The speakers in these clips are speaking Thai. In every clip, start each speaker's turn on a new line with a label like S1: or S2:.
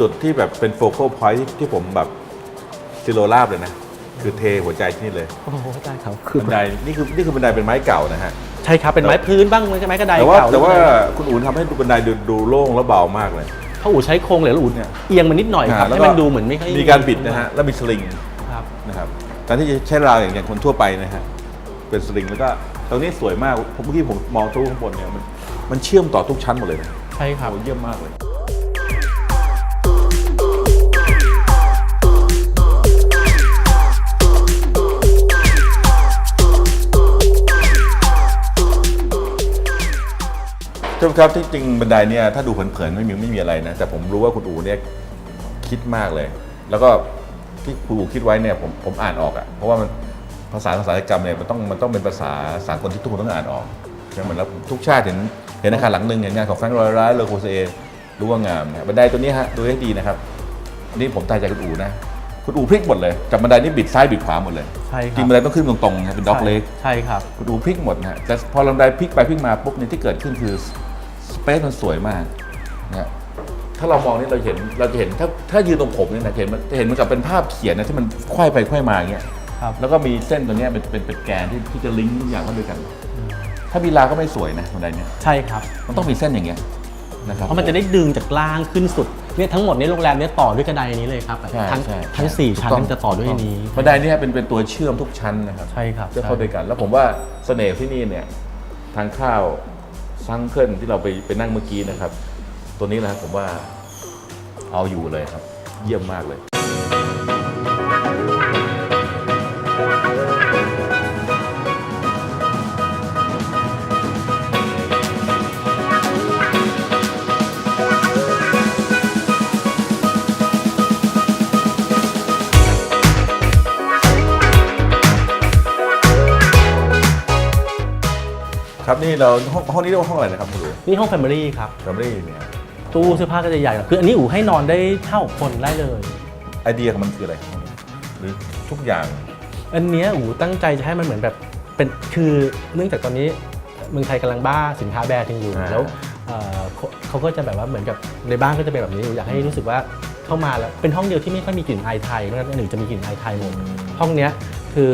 S1: จุดที่แบบเป็นโฟกัสพอยท์ที่ผมแบบซิโรลาบเลยนะ คือเทหัวใจที่นี่เลย
S2: โอ้โหได้ครับคือ
S1: บันไดนี่คือนี่คือบันไดเป็นไม้เก่านะฮะ
S2: ใช่ครับ เป็นไม้พื้นบ้างไม่ใช่ไม้กระได
S1: แต่ว่า
S2: เก่า
S1: แต่ว่า
S2: หรืออะไร
S1: คุณอู๋ทำให้ดูบันไดดูดูโล่งและเบามากเลย
S2: ถ้าอู๋ใช้โครงเหลวแล้วอู๋
S1: เนี่ย
S2: เอียงมันนิดหน่อยครับ
S1: อ่าแล้ว
S2: ให้
S1: ก็
S2: มันดูเหมือนไม่ค่อย
S1: มีการบิดนะฮะแล้วมีสลิง
S2: ครับ
S1: นะครับการที่จะใช้ราวอย่างอย่างคนทั่วไปนะฮะเป็นสลิงแล้วก็ตรงนี้สวยมากผมเมื่อกี้ผมมองทะลุข้างบนเนี่ยมันมันเชื่อมต่อทุกชั้นหมดเลยนะ
S2: ใช่ครับ
S1: โอ้เยี่ยมมากเลย ท่านผู้ชมครับที่จริงบันไดเนี่ยถ้าดูเผินๆไม่มีไม่มีอะไรนะ แต่ผมรู้ว่าคุณอูเนี่ยคิดมากเลย แล้วก็ที่คุณอูคิดไว้เนี่ยผมผมอ่านออกอะ่ะเพราะว่ามันภาษาภาษากรรมเนี่ยมันต้องมันต้องเป็นภาษาสากลที่ทุกคนต้องอ่านออกใช่ไหมแล้วทุกชาติเห็นเห็นอาคารหลังหนึ่งอย่างงานของแฟรงค์รอยร้ายเลอโคเซรู้ว่างามนะบันไดตัวนี้ฮะดูให้ดีนะครับอันนี่ผมตายใจคุณอูนะคุณอูพลิกหมดเลยจากบันไดนี่บิดซ้ายบิดขวาหมดเลย
S2: ใช่ค
S1: จริ
S2: รั
S1: ง
S2: บ
S1: บันไดต้องขึ้นตรงๆนะเป็นด็อกเล็ก
S2: ใช่ครับ
S1: คุณดูพลิกหมดนะฮะแต่พอลำไดพลิกไปพลิกมาปุ๊บเนี่ยที่เกิดขึ้นคือส เปซมันสวยมากนะฮะถ้าเรามองนี่เราเห็นเราจะเห็นถ้าถ้ายืนตรงผมเนี่ยนะจะเห็นมันจะเห็นเหมันกับเป็นภาพเขียนนะที่มันไขว้ไปไขว้มาอย่างเงี้ย
S2: ครับ
S1: แล้วก็มีเส้นตัวเนี้ยเป็นเป็นเป็นแกนที่ที่จะลิงก์ทุกอย่างเข้าด้วยกัน ถ้ามีลาก็ไม่สวยนะบันไดเนี่ย
S2: ใช่ครับ
S1: มันต้องมีเส้นอย่างเงี้ยนะครับ
S2: เพราะมันจะได้ดึงจากล่างขึ้นสุดเนี่ยทั้งหมดในโรงแรมเนี่ยต่อด้วยกระไดนี้เลยครับ
S1: ใช่
S2: ทั้ง
S1: ใช่
S2: ทั้งสี่ชั้น
S1: ถูก
S2: มันจะต่อด้วยอันนี้
S1: บันไดเนี่ยเป็นเป็นตัวเชื่อมทุกชั้นนะครับ
S2: ใช่ครับ
S1: จะเข้าด้วยกัน แล้วผมว่าเสน่ห์ที่นี่เนี่ยทางข้าว ซังเคิลที่เราไปไปนั่งเมื่อกี้นะครับ ตัวนี้นะครับผมว่าเอาอยู่เลยครับ เยี่ยมมากเลย ครับนี่เราห้องห้องนี้เรียกว่าห้องอะไรนะครับคุณดู
S2: นี่ห้องแฟมิลี่ครับ
S1: แฟมิลี่เนี่ย
S2: ตู้เสื้อผ้าก็จะใหญ่หน่อยคืออันนี้อู๋ให้นอนได้เท่าคนได้เลย
S1: ไอเดียของมันคืออะไรครับหรือทุกอย่าง
S2: อันเนี้ยอู๋ตั้งใจจะให้มันเหมือนแบบเป็นคือเนื่องจากตอนนี้เมืองไทยกำลังบ้าสินค้าแบรนด์กันอยู่
S1: อ่า
S2: แล้วเอ่อเขาเขาก็จะแบบว่าเหมือนกับในบ้านก็จะเป็นแบบนี้อู๋อยากให้รู้สึกว่าเข้ามาแล้วเป็นห้องเดียวที่ไม่ค่อยมีกลิ่นอายไทยนอกจากนั้นอื่นจะมีกลิ่นอายไทยหมด ห้องเนี้ยคือ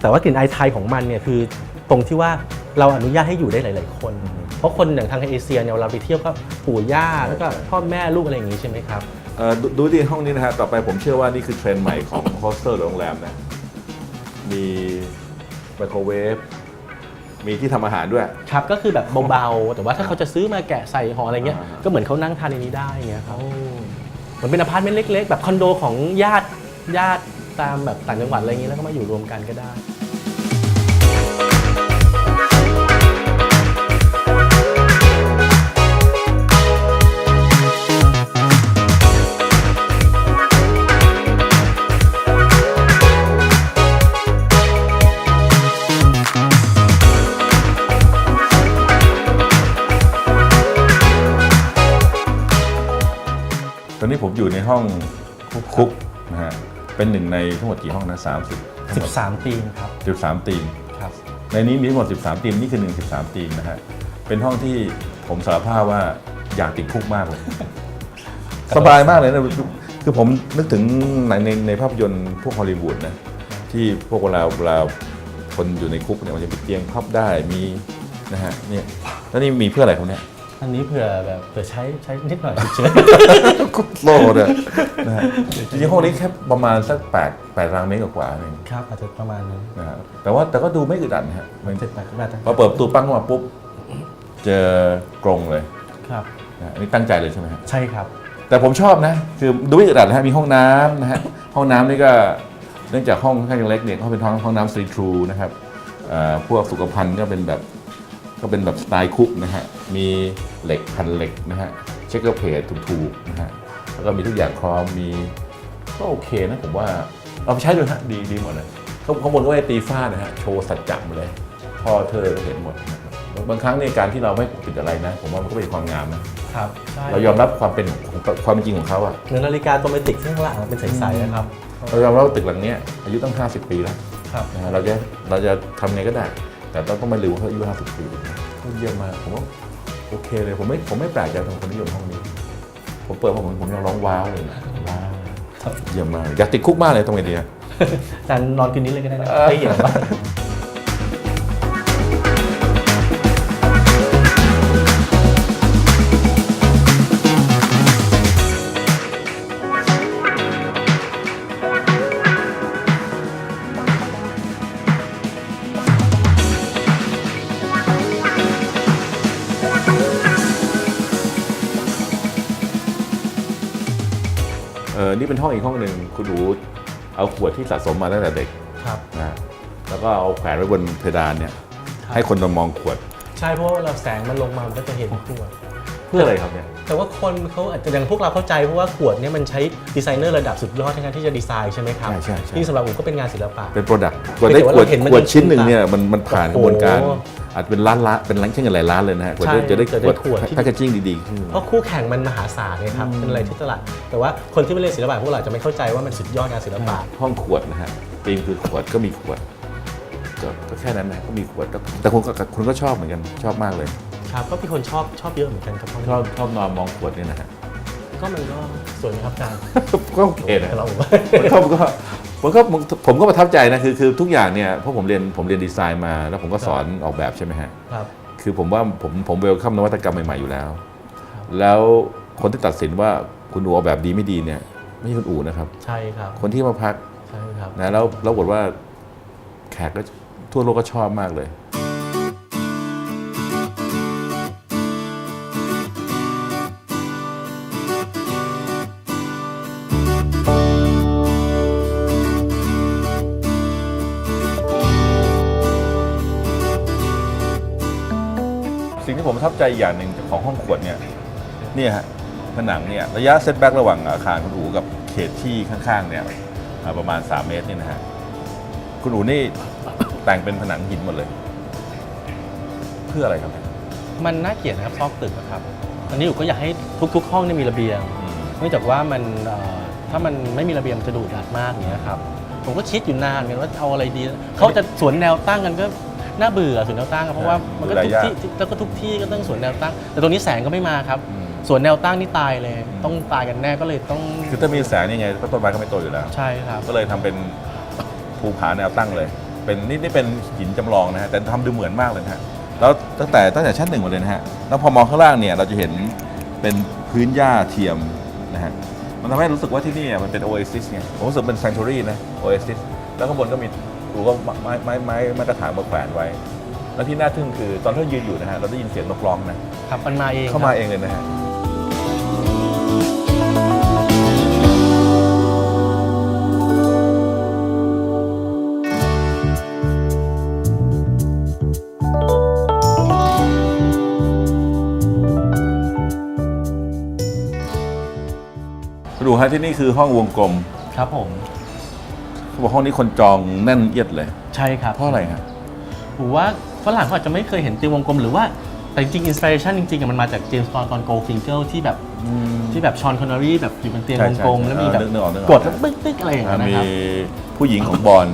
S2: แต่ว่ากลิ่นอายไทยของมันเนี่ยคือตรงที่ว่า เราอนุญาตให้อยู่ได้หลาย ๆ คน เพราะคนอย่างทางเอเชียเนี่ยเวลาไปเที่ยวก็ปู่ย่าแล้วก็พ่อแม่ลูกอะไรอย่างงี้ใช่ไหมครับ
S1: เอ่อดูดูที่ห้องนี้นะฮะต่อไปผมเชื่อว่านี่คือเทรนด์ใหม่ของโฮสเตอร์หรือโรงแรมนะมีไมโครเวฟมีที่ทำอาหารด้วย
S2: ครับก็คือแบบเบา ๆ แต่ว่าถ้าเขาจะซื้อมาแกะใส่ห่ออะไรเงี้ย
S1: อ่า
S2: ก็เหมือนเขานั่งทานในนี้ได้เงี้ยครับเหมือนเป็นอพาร์ตเมนต์เล็ก ๆ แบบคอนโดของญาติญาติตามแบบต่างจังหวัดอะไรอย่างงี้แล้วก็มาอยู่รวมกันก็ได้
S1: ห้องคุกนะฮะเป็นหนึ่งในทั้งหมดกี่ห้องนะ30
S2: 13ปีครับ
S1: 13ตีม
S2: ครับ
S1: ในนี้มีทั้งหมด 13ตีม นี่คือ 1 13ตีมนะฮะ เป็นห้องที่ผมสารภาพว่าอยากติดคุกมากเลย สบายมากเลยนะ คือผมนึกถึงในในในภาพยนตร์พวกฮอลลีวูดนะ ที่พวกเวลาเวลาคนอยู่ในคุกเนี่ยมันจะมีเตียงพับได้มีนะฮะเนี่ยแล้วนี่มีเพื่ออะไรเขาเนี่ย
S2: อันนี้เผื่อแบบเผื่อใช้ใช้นิดหน่อยเฉย
S1: คุกโลเนี่ยนะฮะจริงๆห้องนี้แค่ประมาณสักแปดแปดตารางเมตรกว่าๆเอง
S2: ๆครับอาจจะประมาณนั้น
S1: นะฮะแต่ว่าแต่ก็ดูไม่อึดอัดนะฮะมัน
S2: เจ็ดแปดก็ได้
S1: พอเปิดประตูปั้งเข้ามาปุ๊บ เจอกรงเลย
S2: ครับ
S1: นะฮะอันนี้ตั้งใจเลยใช่ไหมฮะ
S2: ใช่ครับ
S1: แต่ผมชอบนะ คือดูไม่อึดอัดนะฮะมีห้องน้ำนะฮะ ห้องน้ำนี่ก็เนื่องจากห้องค่อนข้างเล็กเนี่ยเขาเป็นห้องห้องน้ำซีทรูนะครับเอ่อพวกสุขภัณฑ์ก็เป็นแบบ ก็เป็นแบบสไตล์คุกนะฮะ มีเหล็กพันเหล็กนะฮะ เช็คเกอร์เพจถูกๆนะฮะ แล้วก็มีทุกอย่างพร้อม มีก็โอเคนะผมว่าเอาไปใช้ดูฮะดีดีหมดเลยข้างข้างบนก็ไว้ตีฟ้านะฮะ โชว์สัจจะมาเลย พอเธอเห็นหมดนะครับบางครั้งในยการที่เราไม่ปกปิดอะไรนะ ผมว่ามันก็เป็นความงามนะ ครับ
S2: ใช่
S1: เรายอมรับความเป็นของความเป็นจริงของเขาอะ
S2: เหมือนนาฬิกาโตเมติกที่ข้างหลังเป็นใสๆนะครับ
S1: เรายอมรับว่าตึกหลังเนี้ยอายุตั้ง 50 ปีแล้ว
S2: ครับ
S1: นะฮะเราจะเราจะทำไงก็ได้ แต่ต้องต้องไม่ลืมว่าเขาอายุ50ปีเขาเยี่ยมมากผมว่าโอเคเลยผมไม่ผมไม่แปลกใจตรงคนนิยมห้องนี้ ผมเปิดมาผมผมยังร้องว้าวเลยว้าวเยี่ยมมากอยากติดคุกมากเลยตรงไอเดีย
S2: อาจารย์นอนคืนนี้เลยก็ได้นะได้เห็นบ้า
S1: นี่เป็นห้องอีกห้องหนึ่งคุณดูเอาขวดที่สะสมมาตั้งแต่เด็ก
S2: ครับ
S1: นะแล้วก็เอาแขวนไว้บนเพดานเนี่ยให้คนมามองขวด
S2: ใช่เพราะว่าเราแสงมันลงมามันก็จะเห็นขวด
S1: เพื่ออะไรครับเนี่ย
S2: แต่ว่าคนเขาอาจจะอย่างพวกเราเข้าใจเพราะว่าขวดเนี่ยมันใช้ดีไซเนอร์ระดับสุดยอดในการที่จะดีไซน์ใช่ไหมครับ
S1: ใช่ใช่ใช่
S2: ที่สำหรับผมก็เป็นงานศิลปะ
S1: เป็นโปรดักต์กว่า
S2: เพี
S1: ได้
S2: ยงแต่ว่า
S1: ขวด
S2: เราเห็นมัน
S1: ขวด
S2: จน
S1: ชิ้นหนึ่ง
S2: ชินตา
S1: เนี่ยมันมันผ่านก
S2: โอ้
S1: ระ
S2: โห
S1: บวนการอาจจะเป็นล้านละเป็นล้านเช่นกันหลายล้านเลยนะฮะกว่า
S2: ใช่
S1: จะจะได้
S2: จะ
S1: ข
S2: ได้
S1: วด
S2: ขวดที่
S1: แพคเกจิ้งดีๆขึ้น
S2: เพราะคู่แข่งมันมหาศาลไงครับเป็นอะไรที่ตลาด แต่ว่าคนที่ไม่เรียนศิลปะพวกเราจะไม่เข้าใจว่ามันสุดยอดงานศิลปะ
S1: ห้องขวดนะฮะปีมคือขวดก็มีขวดก็ก็แค่นั้นนะก็มีขวดก็แต่คุณก็คุณก็ชอบเหมือนกันชอบมากเลย
S2: ครับก็มีคนชอบชอบเยอะเหมือนกันครับห้อง
S1: ช
S2: นี้
S1: อบชอบนอนมองขวดเนี่ยนะฮะ
S2: ก็มันก็สวยนะครับอาจารย์
S1: ก็โอเคนะ
S2: แต่เราบอกว่า
S1: ผมก็ผมก็ผมก็ประทับใจนะคือคือทุกอย่างเนี่ยเพราะผมเรียนผมเรียนดีไซน์มา แล้วผมก็สอนออกแบบใช่ไหมฮะ
S2: ครับ
S1: คือผมว่าผมผมเวลคัมนวัตกรรมใหม่ๆอยู่แล้ว แล้วคนที่ตัดสินว่าคุณอูออกแบบดีไม่ดีเนี่ย ไม่ใช่คุณอูนะครับ
S2: ใช่ครับ
S1: คนที่มาพัก
S2: ใช่ครับ
S1: นะแล้วแล้วปรากฏว่าแขกก็ทั่วโลกก็ชอบมากเลย สิ่งที่ผมประทับใจอย่างหนึ่งของห้องขวดเนี่ยเนี่ยฮะผนังเนี่ยระยะเซตแบ็กระหว่างอาคารคุณอูกับเขตที่ข้างๆเนี่ยอ่าประมาณ 3 เมตรนี่นะฮะคุณอูนี่แต่งเป็นผนังหินหมดเลย เพื่ออะไรครับเนี่ย
S2: มันน่าเกลียดนะครับซอกตึกนะครับอันนี้อยู่ก็อยากให้ทุก ๆ ห้องเนี่ยมีระเบียง
S1: อืม
S2: เนื่องจากว่ามันเอ่อถ้ามันไม่มีระเบียงมันจะดูดอัดมากอย่างเงี้ยครับผมก็คิดอยู่นานเหมือนกันว่าเอาอะไรดี เขาจะสวนแนวตั้งกันก็ น่าเบื่อสวนแนวตั้งอะเพราะว่ามันก็ทุกที่แล้วก็ทุกที่ก็ต้องสวนแนวตั้ง แต่ตรงนี้แสงก็ไม่มาครับ
S1: อืม
S2: สวนแนวตั้งนี่ตายเลย ต้องตายกันแน่ก็เลยต้อง
S1: คือถ้ามีแสงยังไงก็ต้นไม้ก็ไม่โตอยู่แล้ว
S2: ใช่ครับ
S1: ก็เลยทำเป็นภูผาแนวตั้งเลย เป็นนี่นี่เป็นหินจำลองนะฮะแต่ทำดูเหมือนมากเลยนะฮะแล้วตั้งแต่ตั้งแต่ชั้นหนึ่งหมดเลยนะฮะแล้วพอมองข้างล่างเนี่ยเราจะเห็นเป็นพื้นหญ้าเทียมนะฮะมันทำให้รู้สึกว่าที่นี่อะมันเป็นโอเอซิสไงผมรู้สึกเป็น sanctuary นะโอเอซิสแล้วข้างบนก็มี ดูก็ไม้ไม้ไม้ไม้กระถางมาแขวนไว้ แล้วที่น่าทึ่งคือตอนที่เรายืนอยู่นะฮะเราได้ยินเสียงนกร้องนะ
S2: ครับมันมาเอง
S1: เข้ามา
S2: ครับ
S1: เองเลยนะฮะดูฮะที่นี่คือห้องวงกลม
S2: ครับผม
S1: เขาบอกห้องนี้คนจองแน่นเอียดเลย
S2: ใช่ครับ
S1: เพราะอะไรฮะ
S2: ผมว่าฝรั่งเขาอาจจะไม่เคยเห็นตีวงกลมหรือว่าแต่จริงอินสปิเรชันจริงๆอะมันมาจากเจมส์บอนด์ตอนโกลฟิงเกิลที่แบบที่แบบชอนคอนเนอรี่แบบอยู่บนเตียง
S1: ใช่
S2: วง
S1: ใช่
S2: กลม
S1: ใช่
S2: แล้วมีแบบ
S1: เออนึกออกนึกออก
S2: กดแล้วปึ๊กปึ๊กอะไรอย่างเงี้ยนะ
S1: มี
S2: ครับ
S1: ผู้หญิงของบอล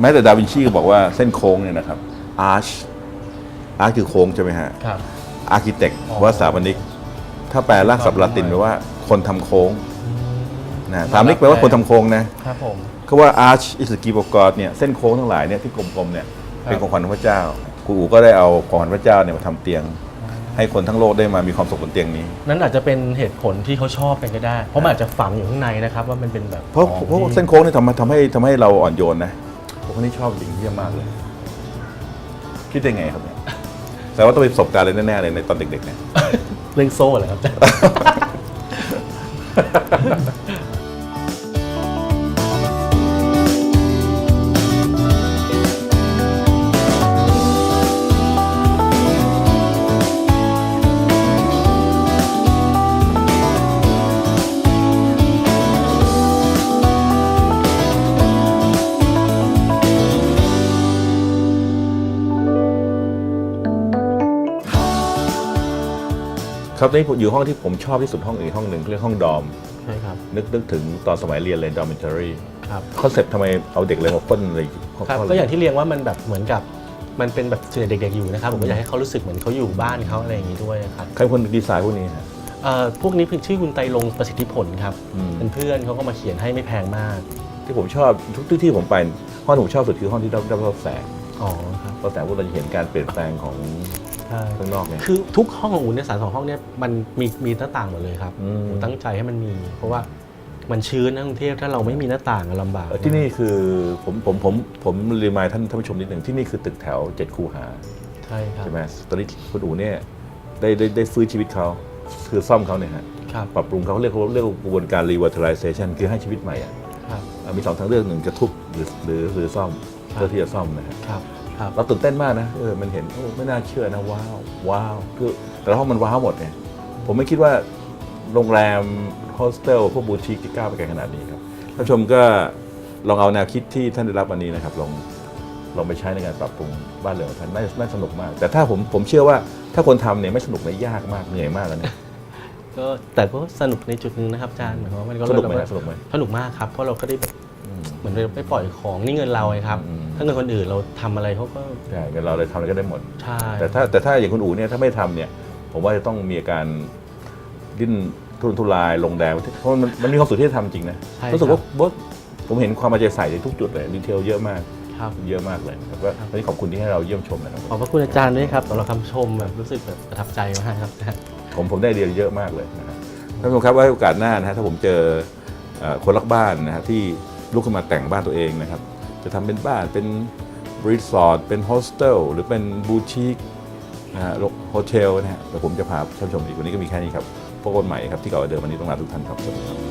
S1: แม้แต่ดาวินชีก็บอกว่าเส้นโค้งเนี่ยนะครับอาร์ชอาร์ชคือโค้งใช่ไหมฮะ
S2: ครับ
S1: อาร์คิเต็ก
S2: อ๋อ
S1: ว่าสถาปนิก ถ้าแปลรากศัพท์ละตินแปลว่าคนทำโค้งนะสถาปนิกแปลว่าคนทำโค้งนะ ครับ
S2: ผม
S1: เขาว่า arch is the gift of God เนี่ยเส้นโค้งทั้งหลายเนี่ยที่กลมๆเนี่ย
S2: ครับ
S1: เป็นของขวัญของพระเจ้าครูอูก็ได้เอาของขวัญพระเจ้าเนี่ยมาทำเตียง ให้คนทั้งโลกได้มามีความสุขบนเตียงนี้
S2: นั่นอาจจะเป็นเหตุผลที่เขาชอบกันก็ได้ เพราะมันอาจจะฝังอยู่ข้างในนะครับว่ามันเป็นแบบ
S1: เพราะ
S2: ของ
S1: เพราะ
S2: ที่
S1: เส้นโค้งนี่ทำให้ทำให้ทำให้เราอ่อนโยนนะผมคนนี้ชอบสิ่งที่มากเลย คิดได้ไงครับเนี่ยแต่ว่าต้องเป็นประสบการณ์เลยแน่ๆเลยในตอนเด็กๆเนี่ย
S2: เรื่องโซ่เหรอครับอาจารย์
S1: ครับนี่อยู่ห้องที่ผมชอบที่สุดห้องอีกห้องหนึ่งเรียกห้องดอม
S2: ใช่ครับ
S1: นึกนึกถึงตอนสมัยเรียนเลยดอมิเทอรี่
S2: ครับ
S1: คอนเซ็ปต์ทำไมเอาเด็กเลยมาปล้นอะไรห้อง
S2: ครับ
S1: ห้
S2: ก็อย่างที่เรียงว่ามันแบบเหมือนกับมันเป็นแบบส่วนใหญ่เด็กๆอยู่นะครับผมก็อยากให้เขารู้สึกเหมือนเขาอยู่บ้านเขาอะไรอย่างนี้ด้วยครับ
S1: ใครเป็นคนดีไซน์พวกนี้ฮะ
S2: เอ่อพวกนี้คือชื่อคุณไตรลงค์ประสิทธิผลครับ
S1: อืม
S2: เป็นเพื่อนเขาก็มาเขียนให้ไม่แพงมาก
S1: ที่ผมชอบทุกที่ที่ผมไปห้องที่ผมชอบสุดคือห้องที่ได้ได้รับแสง
S2: อ๋อครับ
S1: เพราะแสงพวกเราจะเห็นการเปลี่ยนแปลงของ
S2: ใช่
S1: ข้างนอกเนี่ย
S2: คือทุกห้องของอูเนี่ยสารสองห้องเนี่ยมันมีมีหน้าต่างหมดเลยครับ
S1: อืม
S2: อูตั้งใจให้มันมี เพราะว่ามันชื้นนะกรุงเทพถ้าเราไม่มีหน้าต่างอะลำบาก
S1: เอ่อที่นี่คือผมผมผมผมรีมายท่านท่านผู้ชมนิดหนึ่งที่นี่คือตึกแถวเจ็ดคูหา
S2: ใช่ครับ
S1: ใช่ไหมตอนนี้คุณอูเนี่ยได้ได้ได้ฟื้นชีวิตเขาคือซ่อมเขาเนี่ยฮะ
S2: ครับ
S1: ปรับปรุงเขาเรียกเขาเรียกว่ากระบวนการ revitalization คือให้ชีวิตใหม่อะ
S2: ครับ
S1: อะมีสองทางเลือกหนึ่งจะทุบหรือหรือหรือซ่อม
S2: ครับ
S1: เพื่อที่จะซ่อมนะฮะ
S2: ครับครับ
S1: เราตื่นเต้นมากนะเออมันเห็นโอ้ไม่น่าเชื่อนะว้าวว้าวคือแต่ละห้องมันว้าวหมดเนี่ยผมไม่คิดว่าโรงแรมโฮสเทลพวกบูติกจะก้าวไปไกลขนาดนี้ครับท่านผู้ชมก็ลองเอาแนวคิดที่ท่านได้รับวันนี้นะครับลองลองไปใช้ในการปรับปรุงบ้านเรือนของท่านน่าน่าสนุกมาก แต่ถ้าผมผมเชื่อว่าถ้าคนทำเนี่ยไม่สนุกเนี่ยยากมากเหนื่อยมากแล้วเนี่ย
S2: ก็แต่ก็สนุกในจุดหนึงนะครับอาจารย์หมายความว่ามันก็
S1: สนุกไหม
S2: เรา
S1: สนุกไหม
S2: สนุกมากครับเพราะเราก็ได้แบบ
S1: อืม
S2: เหมือนเราไปปล่อยของนี่เงินเราไงครับ
S1: อืม
S2: ถ้าเงินคนอื่นเราทำอะไรเขาก็
S1: ใช่กันเราเลยทำอะไรก็ได้หมด
S2: ใช่
S1: แต่ถ้าแต่ถ้าอย่างคุณอู๋เนี่ยถ้าไม่ทำเนี่ย ผมว่าจะต้องมีอาการดิ้นทุรนทุรายลงแดงเพราะมันมันมีความสุขที่จะทำจริงนะ
S2: ใช่
S1: รู้สึก
S2: ค
S1: ว่า
S2: บ
S1: บดผมเห็นความมาใจใส่ในทุกจุดเลยดีเทลเยอะมาก
S2: ครับ
S1: เยอะมากเลยนะครับก็วันนี้ขอบคุณที่ให้เราเยี่ยมชมนะครับ
S2: ขอบพระคุณอาจารย์ด้วยครับสำหรับคำชมแบบรู้สึกแบบประทับใจมากครับอาจารย์
S1: ผมผมได้เรียนเยอะมากเลยนะครับท่านผู้ชมครับไว้โอกาสหน้านะฮะถ้าผมเจอเอ่อคนรักบ้านนะฮะที่ลุกขึ้นมาแต่งบ้านตัวเองนะครับ จะทำเป็นบ้านเป็นรีสอร์ทเป็นโฮสเทลหรือเป็นบูติกนะฮะโฮเทลนะฮะแต่ผมจะพาท่านผู้ชมอีกวันนี้ก็มีแค่นี้ครับพบกันใหม่ครับที่เก่าเดิมวันนี้ต้องลาทุกท่านครับสวัสดีครับ